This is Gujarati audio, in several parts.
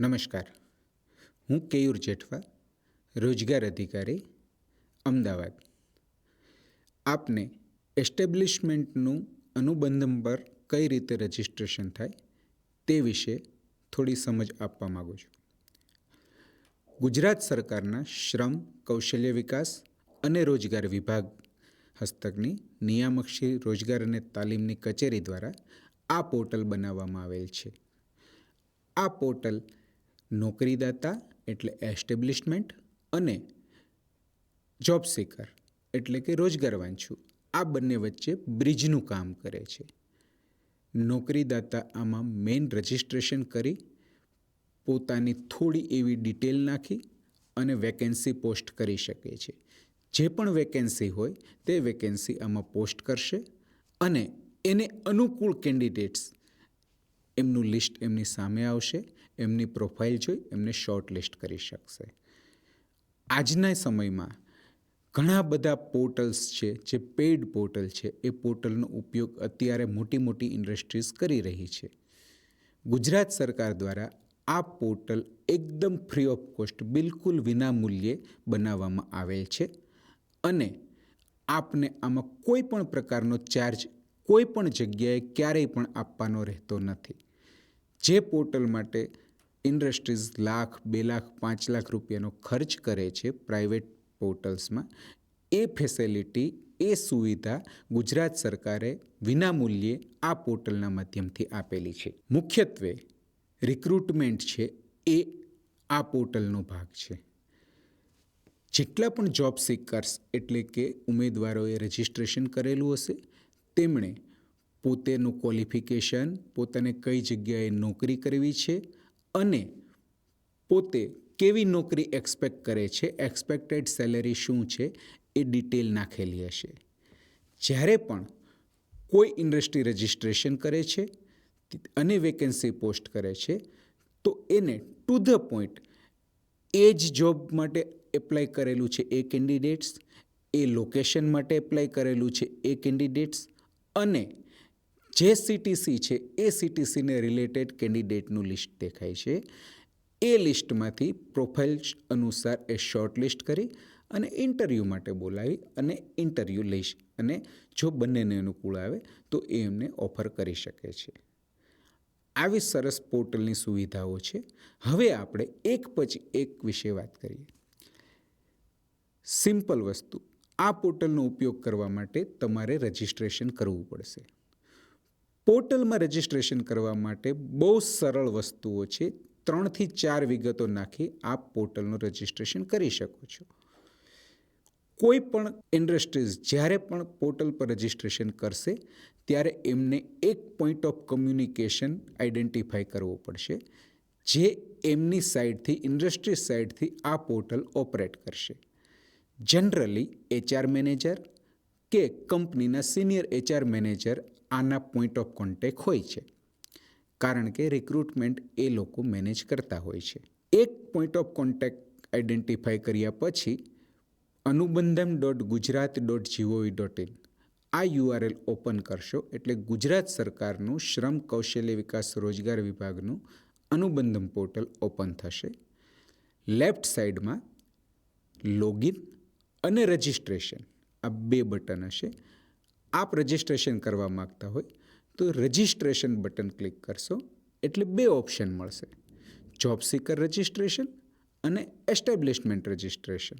નમસ્કાર. હું કેયુર જેઠવા, રોજગાર અધિકારી, અમદાવાદ. આપને એસ્ટેબ્લિશમેન્ટનું અનુબંધન પર કઈ રીતે રજિસ્ટ્રેશન થાય તે વિશે થોડી સમજ આપવા માગું છું. ગુજરાત સરકારના શ્રમ, કૌશલ્ય વિકાસ અને રોજગાર વિભાગ હસ્તકની નિયામકશ્રી રોજગાર અને તાલીમની કચેરી દ્વારા આ પોર્ટલ બનાવવામાં આવેલ છે. આ પોર્ટલ નોકરીદાતા એટલે એસ્ટેબ્લિશમેન્ટ અને જોબ સીકર એટલે કે રોજગાર વાંચુ આ બંને વચ્ચે બ્રિજનું કામ કરે છે. નોકરીદાતા આમાં મેઇન રજિસ્ટ્રેશન કરી, પોતાની થોડી એવી ડિટેલ નાખી અને વેકેન્સી પોસ્ટ કરી શકે છે. જે પણ વેકેન્સી હોય, તે વેકેન્સી આમાં પોસ્ટ કરશે અને એને અનુકૂળ કેન્ડિડેટ્સ એમનું લિસ્ટ એમની સામે આવશે એમની પ્રોફાઇલ જોઈ, એમને શોર્ટ લિસ્ટ કરી શકશે. આજના સમયમાં ઘણા બધા પોર્ટલ્સ છે, જે પેઇડ પોર્ટલ છે, એ પોર્ટલનો ઉપયોગ અત્યારે મોટી મોટી ઇન્ડસ્ટ્રીઝ કરી રહી છે. ગુજરાત સરકાર દ્વારા આ પોર્ટલ એકદમ ફ્રી ઓફ કોસ્ટ, બિલકુલ વિના મૂલ્યે બનાવવામાં આવેલ છે અને આપને આમાં કોઈ પણ પ્રકારનો ચાર્જ કોઈ પણ જગ્યાએ ક્યારેય પણ આપવાનો રહેતો નથી. જે પોર્ટલ માટે ઇન્ડસ્ટ્રીઝ લાખ, બે લાખ, પાંચ લાખ રૂપિયાનો ખર્ચ કરે છે પ્રાઇવેટ પોર્ટલ્સમાં. એ ફેસિલિટી, એ સુવિધા ગુજરાત સરકારે વિનામૂલ્યે આ પોર્ટલના માધ્યમથી આપેલી છે. મુખ્યત્વે રિક્રુટમેન્ટ છે એ આ પોર્ટલનો ભાગ છે. જેટલા પણ જોબ સિકર્સ એટલે કે ઉમેદવારોએ રજિસ્ટ્રેશન કરેલું હશે, તેમણે પોતેનું ક્વોલિફિકેશન, પોતાને કઈ જગ્યાએ નોકરી કરવી છે અને પોતે કેવી નોકરી એક્સપેક્ટ કરે છે? એક્સપેક્ટેડ સેલેરી શું છે? એ ડિટેલ નાખેલી હશે. જ્યારે પણ કોઈ ઇન્ડસ્ટ્રી રજિસ્ટ્રેશન કરે છે અને વેકેન્સી પોસ્ટ કરે છે, તો એને ટુ ધ પોઈન્ટ એ જ જોબ માટે એપ્લાય કરેલું છે એ કેન્ડિડેટ્સ એ લોકેશન માટે એપ્લાય કરેલું છે એ કેન્ડિડેટ્સ અને જે સીટીસી છે, એ સીટીસીને રિલેટેડ કેન્ડિડેટનું લિસ્ટ દેખાય છે. એ લિસ્ટમાંથી પ્રોફાઇલ અનુસાર એ શોર્ટ લિસ્ટ કરી અને ઇન્ટરવ્યૂ માટે બોલાવી અને ઇન્ટરવ્યૂ લઈશ. અને જો બંનેને અનુકૂળ આવે તો એ એમને ઓફર કરી શકે છે. આવી સરસ પોર્ટલની સુવિધાઓ છે. હવે આપણે એક પછી એક વિશે વાત કરીએ. સિમ્પલ વસ્તુ. આ પોર્ટલનો ઉપયોગ કરવા માટે તમારે રજિસ્ટ્રેશન કરવું પડશે. પોર્ટલમાં રજિસ્ટ્રેશન કરવા માટે બહુ સરળ વસ્તુઓ છે. ત્રણથી ચાર વિગતો નાખી આપ પોર્ટલનું રજિસ્ટ્રેશન કરી શકો છો. કોઈ પણ ઇન્ડસ્ટ્રીઝ જ્યારે પણ પોર્ટલ પર રજિસ્ટ્રેશન કરશે, ત્યારે એમને એક પોઈન્ટ ઓફ કમ્યુનિકેશન આઈડેન્ટિફાઈ કરવો પડશે, જે એમની સાઈડથી, ઇન્ડસ્ટ્રી સાઇડથી આ પોર્ટલ ઓપરેટ કરશે. જનરલી એચઆર મેનેજર કે કંપનીના સિનિયર એચઆર મેનેજર આના પોઈન્ટ ઓફ કોન્ટેક હોય છે. કારણ કે રિક્રુટમેન્ટ એ લોકો મેનેજ કરતા હોય છે. એક પોઈન્ટ ઓફ કોન્ટેક આઈડેન્ટિફાઈ કર્યા પછી Anubandham dot Gujarat dot G O V dot in આ યુઆરએલ ઓપન કરશો એટલે ગુજરાત સરકારનું શ્રમ કૌશલ્ય વિકાસ રોજગાર વિભાગનું અનુબંધમ પોર્ટલ ઓપન થશે. લેફ્ટ સાઈડમાં લોગિન અને રજિસ્ટ્રેશન આ બે બટન હશે. આપ રજિસ્ટ્રેશન કરવા માગતા હોય, તો રજિસ્ટ્રેશન બટન ક્લિક કરશો, એટલે બે ઓપ્શન મળશે. જોબ સીકર રજિસ્ટ્રેશન અને એસ્ટેબ્લિશમેન્ટ રજિસ્ટ્રેશન.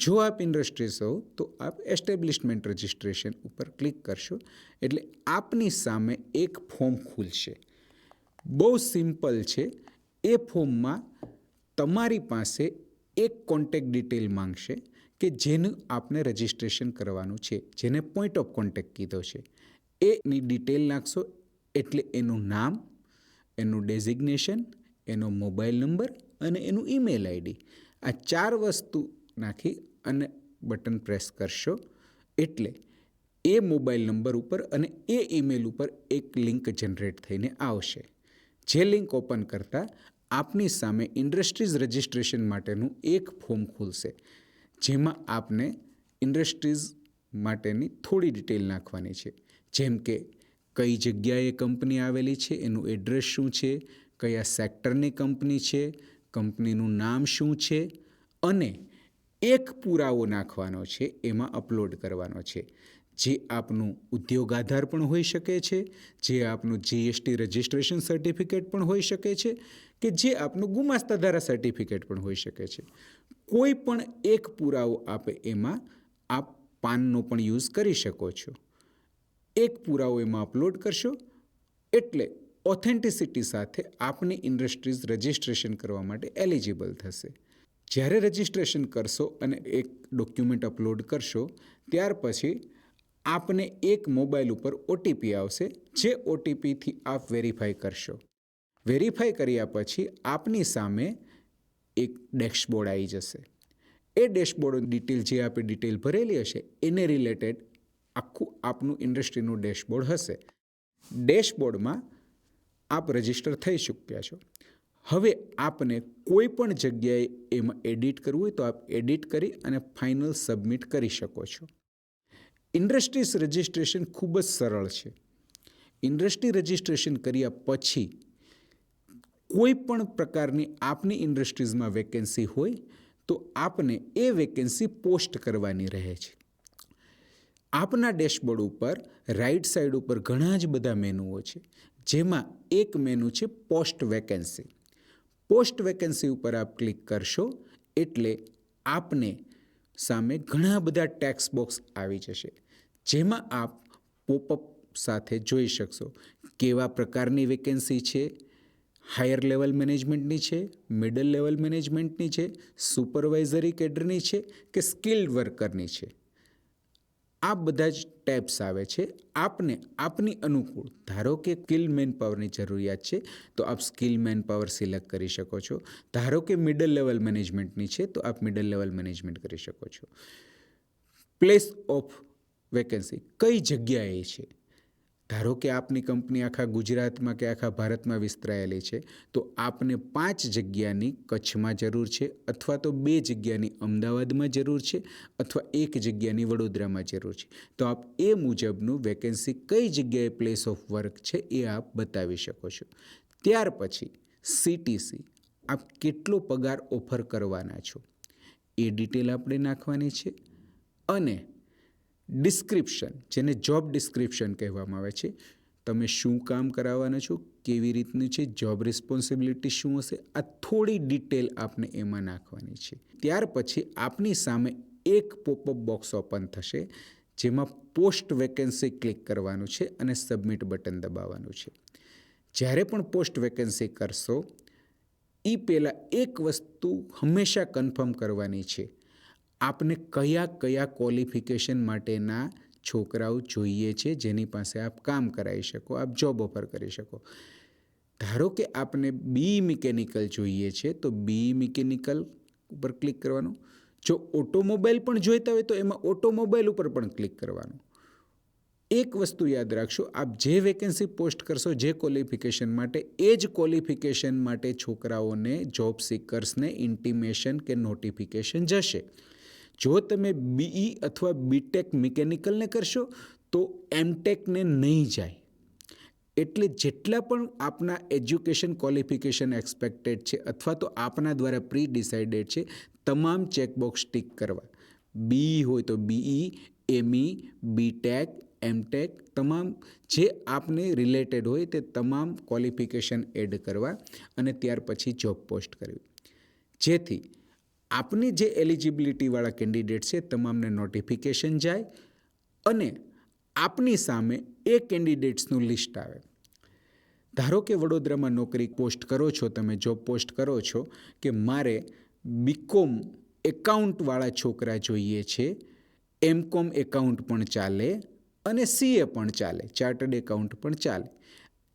જો આપ ઇન્ડસ્ટ્રીઝ હો, તો આપ એસ્ટેબ્લિશમેન્ટ રજિસ્ટ્રેશન ઉપર ક્લિક કરશો, એટલે આપની સામે એક ફોર્મ ખુલશે. બહુ સિમ્પલ છે, એ ફોર્મમાં તમારી પાસે એક કોન્ટેક ડિટેલ માંગશે કે જેનું આપને રજિસ્ટ્રેશન કરવાનું છે, જેને પોઈન્ટ ઓફ કોન્ટેક કીધો છે. એની ડિટેલ નાખશો, એટલે એનું નામ, એનું ડેઝિગ્નેશન એનો મોબાઈલ નંબર અને એનું ઈમેલ આઈડી આ ચાર વસ્તુ નાખી અને બટન પ્રેસ કરશો, એટલે એ મોબાઈલ નંબર ઉપર અને એ ઈમેલ ઉપર એક લિંક જનરેટ થઈને આવશે. જે લિંક ઓપન કરતાં આપની સામે ઇન્ડસ્ટ્રીઝ રજિસ્ટ્રેશન માટેનું એક ફોર્મ ખુલશે. જેમાં આપને ઇન્ડસ્ટ્રીઝ માટેની થોડી ડિટેલ નાખવાની છે. જેમ કે કઈ જગ્યાએ કંપની આવેલી છે, એનું એડ્રેસ શું છે, કયા સેક્ટરની કંપની છે, કંપનીનું નામ શું છે, અને એક પુરાવો નાખવાનો છે, એમાં અપલોડ કરવાનો છે. જે આપનું ઉદ્યોગ આધાર પણ હોઈ શકે છે, જે આપનું જીએસટી રજિસ્ટ્રેશન સર્ટિફિકેટ પણ હોઈ શકે છે, કે જે આપનું ગુમાસ્તા ધારા સર્ટિફિકેટ પણ હોઈ શકે છે. કોઈ પણ એક પુરાવો આપે એમાં આપ પાનનો પણ યુઝ કરી શકો છો. એક પુરાવો એમાં અપલોડ કરશો એટલે ઓથેન્ટિસિટી સાથે આપની ઇન્ડસ્ટ્રીઝ રજિસ્ટ્રેશન કરવા માટે એલિજિબલ થશે. જ્યારે રજિસ્ટ્રેશન કરશો અને એક ડોક્યુમેન્ટ અપલોડ કરશો, ત્યાર પછી આપને એક મોબાઈલ ઉપર ઓટીપી આવશે, જે ઓટીપીથી આપ વેરીફાઈ કરશો. વેરીફાઈ કર્યા પછી આપની સામે એક ડેશબોર્ડ આવી જશે. એ ડેશબોર્ડ ડિટેલ જે આપણે ડિટેલ ભરેલી હશે, એને રિલેટેડ આખું આપનું ઇન્ડસ્ટ્રીનું ડેશબોર્ડ હશે. ડેશબોર્ડમાં આપ રજિસ્ટર થઈ ચૂક્યા છો. હવે આપને કોઈ પણ જગ્યાએ એમાં એડિટ કરવું હોય તો આપ એડિટ કરી અને ફાઇનલ સબમિટ કરી શકો છો. ઇન્ડસ્ટ્રીઝ રજિસ્ટ્રેશન ખૂબ જ સરળ છે. ઇન્ડસ્ટ્રી રજિસ્ટ્રેશન કર્યા પછી કોઈ પણ પ્રકારની આપની ઇન્ડસ્ટ્રીઝમાં વેકેન્સી હોય, તો આપને એ વેકેન્સી પોસ્ટ કરવાની રહે છે. આપના ડેશબોર્ડ ઉપર રાઈટ સાઈડ ઉપર ઘણા જ બધા મેનુઓ છે, જેમાં એક મેનુ છે પોસ્ટ વેકેન્સી. પોસ્ટ વેકેન્સી ઉપર આપ ક્લિક કરશો, એટલે આપને સામે ઘણા બધા ટેક્સ બોક્સ આવી જશે, જેમાં આપ પોપઅપ સાથે જોઈ શકશો, કેવા પ્રકારની વેકેન્સી છે હાયર લેવલ મેનેજમેન્ટની છે, મિડલ લેવલ મેનેજમેન્ટની છે, સુપરવાઇઝરી કેડરની છે કે સ્કિલ્ડ વર્કરની છે. આ બધા જ ટેબ્સ આવે છે. આપને આપની અનુકૂળ, ધારો કે સ્કિલ મેન પાવરની જરૂરિયાત છે, તો આપ સ્કિલ મેન પાવર સિલેક્ટ કરી શકો છો. ધારો કે મિડલ લેવલ મેનેજમેન્ટની છે, તો આપ મિડલ લેવલ મેનેજમેન્ટ કરી શકો છો. પ્લેસ ઓફ વેકેન્સી, કઈ જગ્યાએ છે? ધારો કે આપની કંપની આખા ગુજરાતમાં કે આખા ભારતમાં વિસ્તરાયેલી છે, તો આપને પાંચ જગ્યાની કચ્છમાં જરૂર છે અથવા તો બે જગ્યાની અમદાવાદમાં જરૂર છે અથવા એક જગ્યાની વડોદરામાં જરૂર છે. તો આપ એ મુજબનું વેકેન્સી કઈ જગ્યાએ પ્લેસ ઓફ વર્ક છે એ આપ બતાવી શકો છો. ત્યાર પછી સીટીસી આપ કેટલો પગાર ઓફર કરવાના છો એ ડિટેલ આપણે નાખવાની છે. અને ડિસ્ક્રિપ્શન, જેને જોબ ડિસ્ક્રિપ્શન કહેવામાં આવે છે, તમે શું કામ કરાવવાના છો, કેવી રીતનું છે જોબ રિસ્પોન્સિબિલિટી શું હશે, આ થોડી ડિટેલ આપને એમાં નાખવાની છે. ત્યાર પછી આપની સામે એક પોપઅપ બોક્સ ઓપન થશે, જેમાં પોસ્ટ વેકેન્સી ક્લિક કરવાનું છે અને સબમિટ બટન દબાવવાનું છે. જ્યારે પણ પોસ્ટ વેકેન્સી કરશો એ પહેલાં એક વસ્તુ હંમેશા કન્ફર્મ કરવાની છે. આપને કયા કયા ક્વોલિફિકેશન માટેના છોકરાઓ જોઈએ છે, જેની પાસે આપ કામ કરાવી શકો, આપ જોબ ઓફર કરી શકો. ધારો કે આપને બી મિકેનિકલ જોઈએ છે, તો બી મિકેનિકલ ઉપર ક્લિક કરવાનું. જો ઓટોમોબાઈલ પણ જોઈતા હોય, તો એમાં ઓટોમોબાઈલ ઉપર પણ ક્લિક કરવાનું. એક વસ્તુ યાદ રાખશો, આપ જે વેકેન્સી પોસ્ટ કરશો, જે ક્વોલિફિકેશન માટે, એ જ ક્વોલિફિકેશન માટે છોકરાઓને જોબ સિકર્સને ઇન્ટિમેશન કે નોટિફિકેશન જશે. જો તમે બીઈ અથવા બીટેક મિકેનિકલને કરશો, તો એમટેકને નહીં જાય. એટલે જેટલા પણ આપના એજ્યુકેશન ક્વોલિફિકેશન એક્સપેક્ટેડ છે અથવા તો આપના દ્વારા પ્રી ડિસાઇડેડ છે, તમામ ચેકબોક્સ ટીક કરવા. બીઈ હોય તો બીઈ એમઈ બીટેક એમટેક તમામ જે આપને રિલેટેડ હોય તે તમામ ક્વોલિફિકેશન એડ કરવા અને ત્યાર પછી જોબ પોસ્ટ કરવી. જેથી આપની જે એલિજિબિલિટીવાળા કેન્ડિડેટ છે, તમામને નોટિફિકેશન જાય અને આપની સામે એ કેન્ડિડેટ્સનું લિસ્ટ આવે. ધારો કે વડોદરામાં નોકરી પોસ્ટ કરો છો, તમે જોબ પોસ્ટ કરો છો, કે મારે બીકોમ એકાઉન્ટવાળા છોકરા જોઈએ છે એમકોમ એકાઉન્ટ પણ ચાલે અને સીએ પણ ચાલે ચાર્ટર્ડ એકાઉન્ટ પણ ચાલે.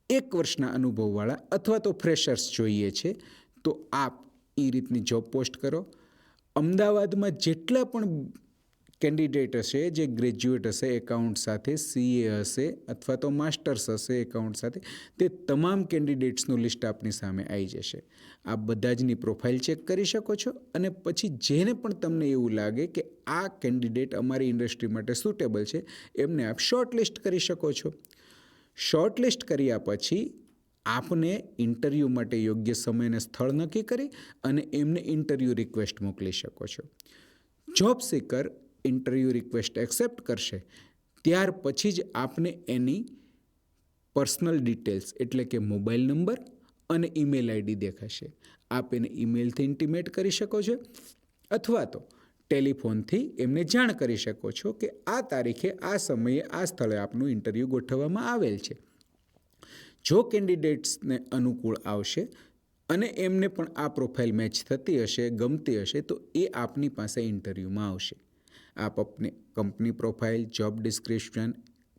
એક વર્ષના અનુભવવાળા અથવા તો ફ્રેશર્સ જોઈએ છે, તો આપ એ રીતની જોબ પોસ્ટ કરો. અમદાવાદમાં જેટલા પણ કેન્ડિડેટ હશે, જે ગ્રેજ્યુએટ હશે એકાઉન્ટ સાથે, સીએ હશે અથવા તો માસ્ટર્સ હશે એકાઉન્ટ સાથે, તે તમામ કેન્ડિડેટ્સનું લિસ્ટ આપની સામે આવી જશે. આપ બધા જની પ્રોફાઇલ ચેક કરી શકો છો અને પછી જેને પણ તમને એવું લાગે કે આ કેન્ડિડેટ અમારી ઇન્ડસ્ટ્રી માટે સુટેબલ છે, એમને આપ શોર્ટ લિસ્ટ કરી શકો છો. શોર્ટ લિસ્ટ કર્યા પછી આપને ઇન્ટરવ્યૂ માટે યોગ્ય સમય અને સ્થળ નક્કી કરી અને એમને ઇન્ટરવ્યૂ રિક્વેસ્ટ મોકલી શકો છો. Job seeker interview request accept કરશે. ત્યાર પછી જ આપને એની પર્સનલ ડિટેલ્સ એટલે કે મોબાઈલ નંબર અને ઈમેલ આઈડી દેખાશે. આપ એને ઈમેલથી ઇન્ટિમેટ કરી શકો છો અથવા તો ટેલિફોનથી એમને જાણ કરી શકો છો કે આ તારીખે આ સમયે આ સ્થળે આપનું ઇન્ટરવ્યૂ ગોઠવવામાં આવેલ છે. જો કેન્ડિડેટ્સને અનુકૂળ આવશે અને એમને પણ આ પ્રોફાઇલ મેચ થતી હશે, ગમતી હશે, તો એ આપની પાસે ઇન્ટરવ્યૂમાં આવશે. આપ આપને કંપની પ્રોફાઇલ, જોબ ડિસ્ક્રિપ્શન,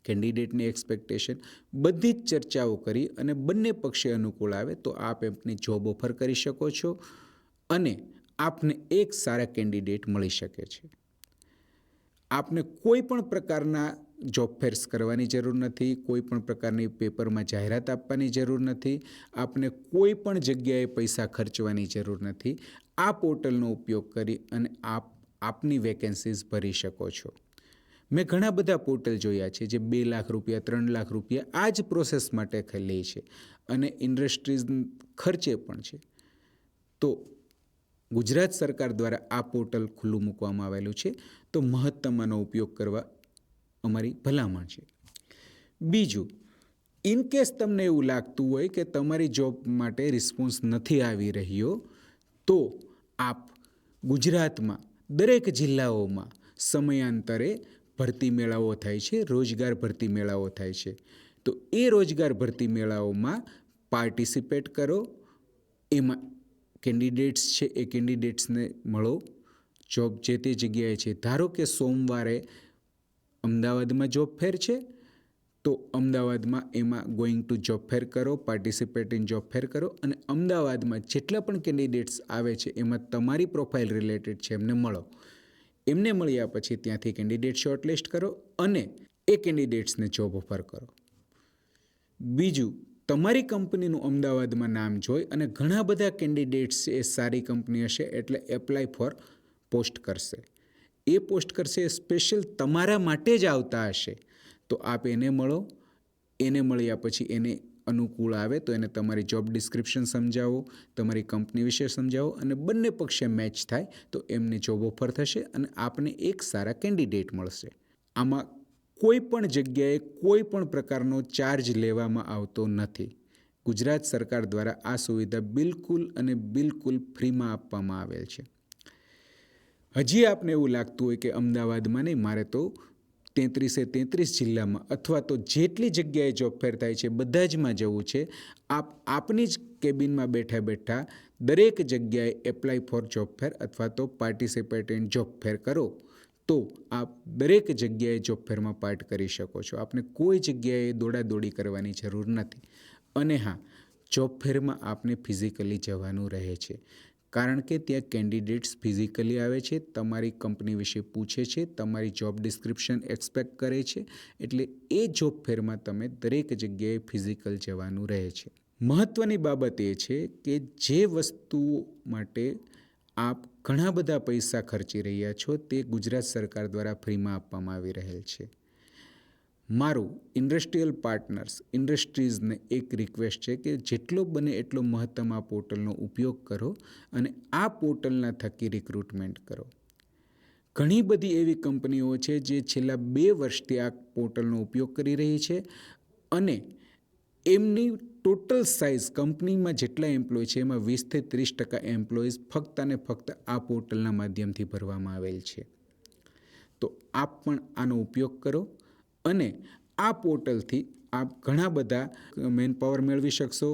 કેન્ડિડેટની એક્સપેક્ટેશન બધી જ ચર્ચાઓ કરી અને બંને પક્ષે અનુકૂળ આવે તો આપ એમને જોબ ઓફર કરી શકો છો અને આપને એક સારા કેન્ડિડેટ મળી શકે છે. આપને કોઈ પણ પ્રકારના જોબ ફેર્સ કરવાની જરૂર નથી, કોઈ પણ પ્રકારની પેપરમાં જાહેરાત આપવાની જરૂર નથી, આપને કોઈ પણ જગ્યાએ પૈસા ખર્ચવાની જરૂર નથી. આ પોર્ટલનો ઉપયોગ કરી અને આપ, આપની વેકેન્સીઝ ભરી શકો છો. મેં ઘણા બધા પોર્ટલ જોયા છે જે બે લાખ રૂપિયા, ત્રણ લાખ રૂપિયા આ જ પ્રોસેસ માટે લે છે અને ઇન્ડસ્ટ્રીઝ ખર્ચે પણ છે. તો ગુજરાત સરકાર દ્વારા આ પોર્ટલ ખુલ્લું મૂકવામાં આવેલું છે. તો મહત્તમ આનો ઉપયોગ કરવા અમારી ભલામણ છે. બીજું ઇન કેસ તમને એવું લાગતું હોય કે તમારી જોબ માટે રિસ્પોન્સ નથી આવી રહ્યો, તો આપ ગુજરાતમાં દરેક જિલ્લાઓમાં સમયાંતરે ભરતી મેળાઓ થાય છે, રોજગાર ભરતી મેળાઓ થાય છે. તો એ રોજગાર ભરતી મેળાઓમાં પાર્ટિસિપેટ કરો. એમાં કેન્ડિડેટ્સ છે એ કેન્ડિડેટ્સને મળો. જોબ જે તે જગ્યાએ છે, ધારો કે સોમવારે અમદાવાદમાં જોબ ફેર છે, તો અમદાવાદમાં એમાં ગોઈંગ ટુ જોબ ફેર કરો પાર્ટિસિપેટ ઇન જોબ ફેર કરો અને અમદાવાદમાં જેટલા પણ કેન્ડિડેટ્સ આવે છે, એમાં તમારી પ્રોફાઇલ રિલેટેડ છે, એમને મળો. એમને મળ્યા પછી ત્યાંથી કેન્ડિડેટ શોર્ટલિસ્ટ કરો અને એ કેન્ડિડેટ્સને જોબ ઓફર કરો. બીજું, તમારી કંપનીનું અમદાવાદમાં નામ જોઈ અને ઘણા બધા કેન્ડિડેટ્સ એ સારી કંપની હશે એટલે એપ્લાય ફોર પોસ્ટ કરશે. એ પોસ્ટ કરશે, સ્પેશિયલ તમારા માટે જ આવતા હશે. તો આપ એને મળો. એને મળ્યા પછી એને અનુકૂળ આવે તો એને તમારી જોબ ડિસ્ક્રિપ્શન સમજાવો, તમારી કંપની વિશે સમજાવો અને બંને પક્ષે મેચ થાય તો એમને જોબ ઓફર થશે અને આપને એક સારા કેન્ડિડેટ મળશે. આમાં કોઈ પણ જગ્યાએ કોઈ પણ પ્રકારનો ચાર્જ લેવામાં આવતો નથી. ગુજરાત સરકાર દ્વારા આ સુવિધા બિલકુલ અને બિલકુલ ફ્રીમાં આપવામાં આવેલ છે. હજી આપને એવું લાગતું હોય કે અમદાવાદમાં નહીં, મારે તો તેત્રીસે તેત્રીસ જિલ્લામાં અથવા તો જેટલી જગ્યાએ જોબ ફેર થાય છે, બધા જમાં જવું છે. આપ, આપની જ કેબિનમાં બેઠા બેઠા દરેક જગ્યાએ એપ્લાય ફોર જોબ ફેર અથવા તો પાર્ટિસિપેટ ઇન જોબ ફેર કરો. તો આપ દરેક જગ્યાએ જોબ ફેરમાં પાર્ટ કરી શકો છો. આપને કોઈ જગ્યાએ દોડાદોડી કરવાની જરૂર નથી. અને હા જોબ ફેરમાં આપને ફિઝિકલી જવાનું રહે છે. કારણ કે ત્યાં કેન્ડિડેટ્સ ફિઝિકલી આવે છે, તમારી કંપની વિશે પૂછે છે, તમારી જોબ ડિસ્ક્રિપ્શન એક્સપેક્ટ કરે છે, એટલે એ જોબ ફેરમાં તમે દરેક જગ્યાએ ફિઝિકલ જવાનું રહે છે. મહત્ત્વની બાબત એ છે કે જે વસ્તુઓ માટે આપ ઘણા બધા પૈસા ખર્ચી રહ્યા છો, તે ગુજરાત સરકાર દ્વારા ફ્રીમાં આપવામાં આવી રહેલ છે. મારું ઇન્ડસ્ટ્રીયલ પાર્ટનર્સ ઇન્ડસ્ટ્રીઝને એક રિક્વેસ્ટ છે કે જેટલો બને એટલો મહત્તમ આ પોર્ટલનો ઉપયોગ કરો અને આ પોર્ટલના થકી રિક્રુટમેન્ટ કરો. ઘણી બધી એવી કંપનીઓ છે જે છેલ્લા બે વર્ષથી આ પોર્ટલનો ઉપયોગ કરી રહી છે અને એમની ટોટલ સાઇઝ કંપનીમાં જેટલા એમ્પ્લોય છે એમાં વીસથી ત્રીસ ટકા એમ્પ્લોઈઝ ફક્ત અને ફક્ત આ પોર્ટલના માધ્યમથી ભરવામાં આવેલ છે. તો આપ પણ આનો ઉપયોગ કરો અને આ પોર્ટલથી આપ ઘણા બધા મેન પાવર મેળવી શકશો,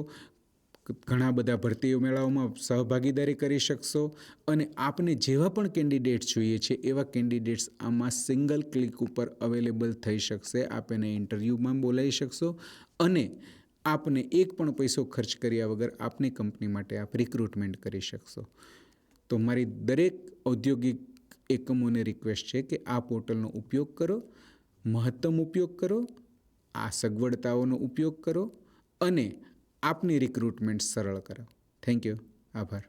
ઘણા બધા ભરતીઓ મેળાઓમાં સહભાગીદારી કરી શકશો અને આપને જેવા પણ કેન્ડિડેટ્સ જોઈએ છે, એવા કેન્ડિડેટ્સ આમાં સિંગલ ક્લિક ઉપર અવેલેબલ થઈ શકશે. આપ એને ઇન્ટરવ્યૂમાં બોલાવી શકશો અને આપને એક પણ પૈસો ખર્ચ કર્યા વગર આપની કંપની માટે આપ રિક્રુટમેન્ટ કરી શકશો. તો મારી દરેક ઔદ્યોગિક એકમોને રિક્વેસ્ટ છે કે આ પોર્ટલનો ઉપયોગ કરો મહત્તમ ઉપયોગ કરો, આ સગવડતાઓનો ઉપયોગ કરો અને આપની રિક્રુટમેન્ટ સરળ કરો. થેન્ક યુ આભાર.